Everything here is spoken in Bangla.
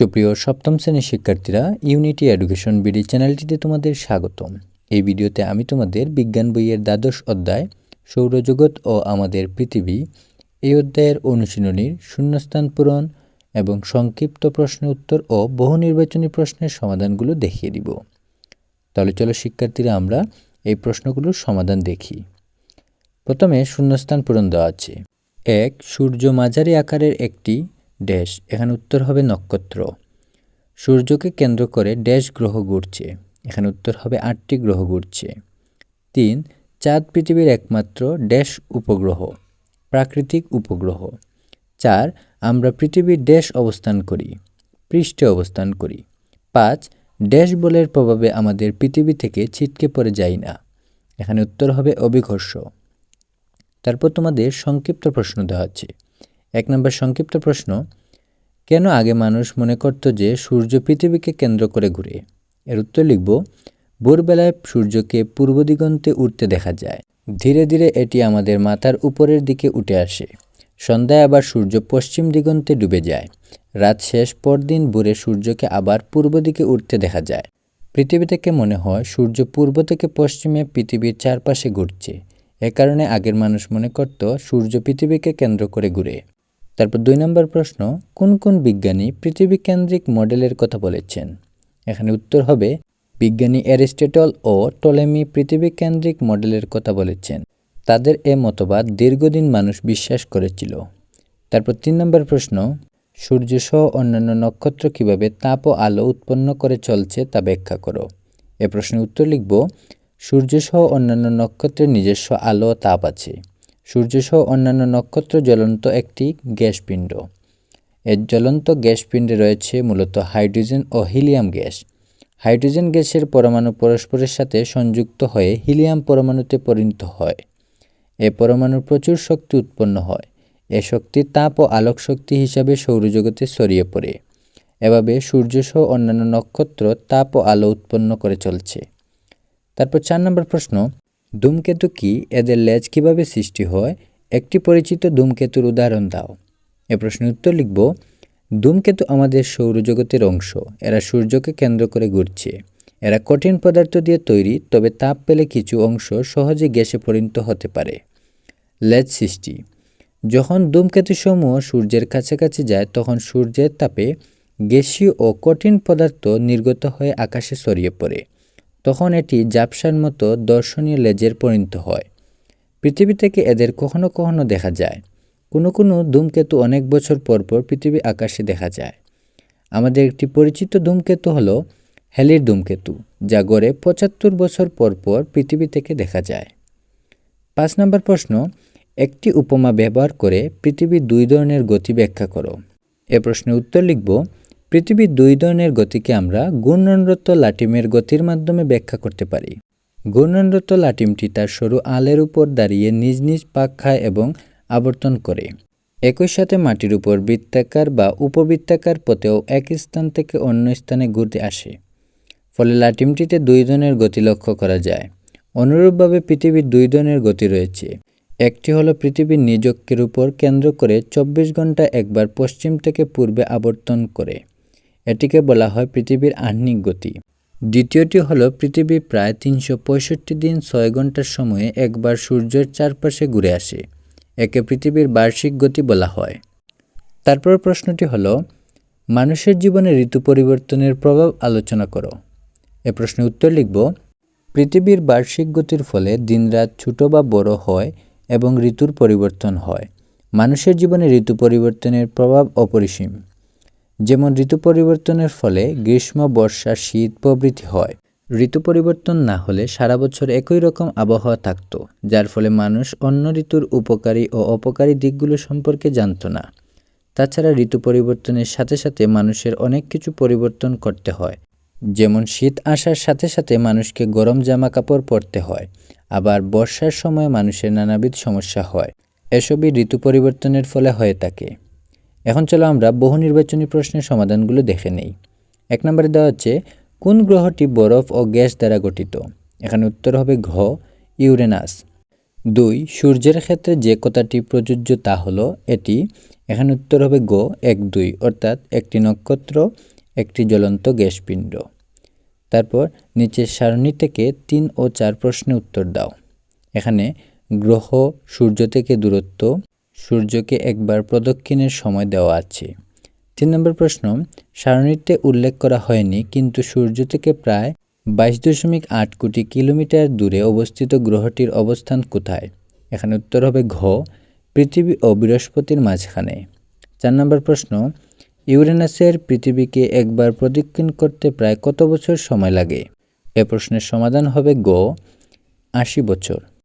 সুপ্রিয় সপ্তম শ্রেণির শিক্ষার্থীরা ইউনিটি এডুকেশন বিডি চ্যানেলটিতে তোমাদের স্বাগতম। এই ভিডিওতে আমি তোমাদের বিজ্ঞান বইয়ের দ্বাদশ অধ্যায়, সৌরজগৎ ও আমাদের পৃথিবী, এই অধ্যায়ের অনুশীলনীর শূন্যস্থান পূরণ এবং সংক্ষিপ্ত প্রশ্ন উত্তর ও বহু নির্বাচনী প্রশ্নের সমাধানগুলো দেখিয়ে দিব। তাহলে চলো শিক্ষার্থীরা, আমরা এই প্রশ্নগুলোর সমাধান দেখি। প্রথমে শূন্যস্থান পূরণ দেওয়া আছে। এক, সূর্য মাঝারি আকারের একটি ড্যাশ, এখানে উত্তর হবে নক্ষত্র। সূর্যকে কেন্দ্র করে ড্যাশ গ্রহ ঘুরছে, এখানে উত্তর হবে আটটি গ্রহ ঘুরছে। তিন, চাঁদ পৃথিবীর একমাত্র ড্যাশ উপগ্রহ, প্রাকৃতিক উপগ্রহ। চার, আমরা পৃথিবীর ড্যাশ অবস্থান করি, পৃষ্ঠে অবস্থান করি। পাঁচ, ড্যাশ বলের প্রভাবে আমাদের পৃথিবী থেকে ছিটকে পড়ে যাই না, এখানে উত্তর হবে অভিঘর্ষ। তারপর তোমাদের সংক্ষিপ্ত প্রশ্ন দেওয়া আছে। এক নম্বর সংক্ষিপ্ত প্রশ্ন, কেন আগে মানুষ মনে করত যে সূর্য পৃথিবীকে কেন্দ্র করে ঘুরে? এর উত্তর লিখব, ভোরবেলায় সূর্যকে পূর্ব দিগন্তে উঠতে দেখা যায়। ধীরে ধীরে এটি আমাদের মাথার উপরের দিকে উঠে আসে। সন্ধ্যায় আবার সূর্য পশ্চিম দিগন্তে ডুবে যায়। রাত শেষ পরদিন ভোরে সূর্যকে আবার পূর্ব দিকে উঠতে দেখা যায়। পৃথিবী থেকে মনে হয়, সূর্য পূর্ব থেকে পশ্চিমে পৃথিবীর চারপাশে ঘুরছে। এ কারণে আগের মানুষ মনে করত সূর্য পৃথিবীকে কেন্দ্র করে ঘুরে। তারপর দুই নম্বর প্রশ্ন, কোন কোন বিজ্ঞানী পৃথিবী কেন্দ্রিক মডেলের কথা বলেছেন? এখানে উত্তর হবে, বিজ্ঞানী অ্যারিস্টটল ও টলেমি পৃথিবী কেন্দ্রিক মডেলের কথা বলেছেন। তাদের এ মতবাদ দীর্ঘদিন মানুষ বিশ্বাস করেছিল। তারপর তিন নম্বর প্রশ্ন, সূর্য সহ অন্যান্য নক্ষত্র কীভাবে তাপ ও আলো উৎপন্ন করে চলছে তা ব্যাখ্যা করো। এ প্রশ্নের উত্তর লিখব সূর্যসহ অন্যান্য নক্ষত্রের নিজস্ব আলো ও তাপ আছে। সূর্যসহ অন্যান্য নক্ষত্র জ্বলন্ত একটি গ্যাসপিণ্ড এর জ্বলন্ত গ্যাসপিণ্ডে রয়েছে মূলত হাইড্রোজেন ও হিলিয়াম গ্যাস। হাইড্রোজেন গ্যাসের পরমাণু পরস্পরের সাথে সংযুক্ত হয়ে হিলিয়াম পরমাণুতে পরিণত হয়। এ পরমাণুর প্রচুর শক্তি উৎপন্ন হয়। এ শক্তি তাপ ও আলোক শক্তি হিসাবে সৌরজগতে ছড়িয়ে পড়ে। এভাবে সূর্যসহ অন্যান্য নক্ষত্র তাপ ও আলো উৎপন্ন করে চলছে। তারপর চার নম্বর প্রশ্ন ধূমকেতু কি? এদের লেজ কীভাবে সৃষ্টি হয়? একটি পরিচিত ধূমকেতুর উদাহরণ দাও। এ প্রশ্নের উত্তর লিখব, ধূমকেতু আমাদের সৌরজগতের অংশ। এরা সূর্যকে কেন্দ্র করে ঘুরছে। এরা কঠিন পদার্থ দিয়ে তৈরি, তবে তাপ পেলে কিছু অংশ সহজে গ্যাসে পরিণত হতে পারে। লেজ সৃষ্টি। যখন ধূমকেতুসমূহ সূর্যের কাছাকাছি যায়, তখন সূর্যের তাপে গ্যাসীয় ও কঠিন পদার্থ নির্গত হয়ে আকাশে ছড়িয়ে পড়ে। তখন এটি জাপসার মতো দর্শনীয় লেজের পরিণত হয়। পৃথিবী থেকে এদের কখনো কখনো দেখা যায়। কোনো কোনো ধূমকেতু অনেক বছর পর পর পৃথিবী আকাশে দেখা যায়। আমাদের একটি পরিচিত ধূমকেতু হলো হ্যালির ধূমকেতু, যা গড়ে পঁচাত্তর বছর পর পর পৃথিবী থেকে দেখা যায়। পাঁচ নম্বর প্রশ্ন, একটি উপমা ব্যবহার করে পৃথিবীর দুই ধরনের গতি ব্যাখ্যা করো। এ প্রশ্নের উত্তর লিখব পৃথিবীর দুই ধরনের গতিকে আমরা ঘূর্ণনরত লাটিমের গতির মাধ্যমে ব্যাখ্যা করতে পারি। ঘূর্ণনরত লাটিমটি তার সরু আলের উপর দাঁড়িয়ে নিজ নিজ পাক খায় এবং আবর্তন করে। একই সাথে মাটির উপর বৃত্তাকার বা উপবৃত্তাকার পথেও এক স্থান থেকে অন্য স্থানে ঘুরতে আসে। ফলে লাটিমটিতে দুই ধরনের গতি লক্ষ্য করা যায়। অনুরূপভাবে পৃথিবীর দুই ধরনের গতি রয়েছে। একটি হলো পৃথিবীর নিজকের উপর কেন্দ্র করে চব্বিশ ঘণ্টা একবার পশ্চিম থেকে পূর্বে আবর্তন করে। এটিকে বলা হয় পৃথিবীর আহ্নিক গতি। দ্বিতীয়টি হলো পৃথিবী প্রায় তিনশো পঁয়ষট্টি দিন ছয় ঘণ্টার সময়ে একবার সূর্যের চারপাশে ঘুরে আসে, একে পৃথিবীর বার্ষিক গতি বলা হয়। তারপর প্রশ্নটি হলো, মানুষের জীবনে ঋতু পরিবর্তনের প্রভাব আলোচনা করো। এ প্রশ্নের উত্তর লিখব, পৃথিবীর বার্ষিক গতির ফলে দিনরাত ছোট বা বড় হয় এবং ঋতুর পরিবর্তন হয়। মানুষের জীবনে ঋতু পরিবর্তনের প্রভাব অপরিসীম। যেমন ঋতু পরিবর্তনের ফলে গ্রীষ্ম, বর্ষা, শীত প্রভৃতি হয়। ঋতু পরিবর্তন না হলে সারা বছর একই রকম আবহাওয়া থাকত, যার ফলে মানুষ অন্য ঋতুর উপকারী ও অপকারী দিকগুলো সম্পর্কে জানত না। তাছাড়া ঋতু পরিবর্তনের সাথে সাথে মানুষের অনেক কিছু পরিবর্তন করতে হয়। যেমন শীত আসার সাথে সাথে মানুষকে গরম জামা কাপড় পরতে হয়, আবার বর্ষার সময় মানুষের নানাবিধ সমস্যা হয়। এসবই ঋতু পরিবর্তনের ফলে হয়ে থাকে। এখন চলো আমরা বহু নির্বাচনী প্রশ্নের সমাধানগুলো দেখে নেই। এক নম্বরে দেওয়া হচ্ছে, কোন গ্রহটি বরফ ও গ্যাস দ্বারা গঠিত? এখানে উত্তর হবে ঘ, ইউরেনাস। দুই, সূর্যের ক্ষেত্রে যে কথাটি প্রযোজ্য তা হলো এটি। এখানে উত্তর হবে গ, এক, দুই, অর্থাৎ একটি নক্ষত্র, একটি জ্বলন্ত গ্যাসপিণ্ড। তারপর নিচের সারণী থেকে তিন ও চার প্রশ্নে উত্তর দাও। এখানে গ্রহ, সূর্য থেকে দূরত্ব সূর্যকে একবার প্রদক্ষিণের সময় দেওয়া আছে। তিন নম্বর প্রশ্ন, সারণীতে উল্লেখ করা হয়নি, কিন্তু সূর্য থেকে প্রায় বাইশ দশমিক আট কোটি কিলোমিটার দূরে অবস্থিত গ্রহটির অবস্থান কোথায়? এখানে উত্তর হবে ঘ, পৃথিবী ও বৃহস্পতির মাঝখানে। চার নম্বর প্রশ্ন, ইউরেনাসের পৃথিবীকে একবার প্রদক্ষিণ করতে প্রায় কত বছর সময় লাগে? এ প্রশ্নের সমাধান হবে গ, আশি বছর।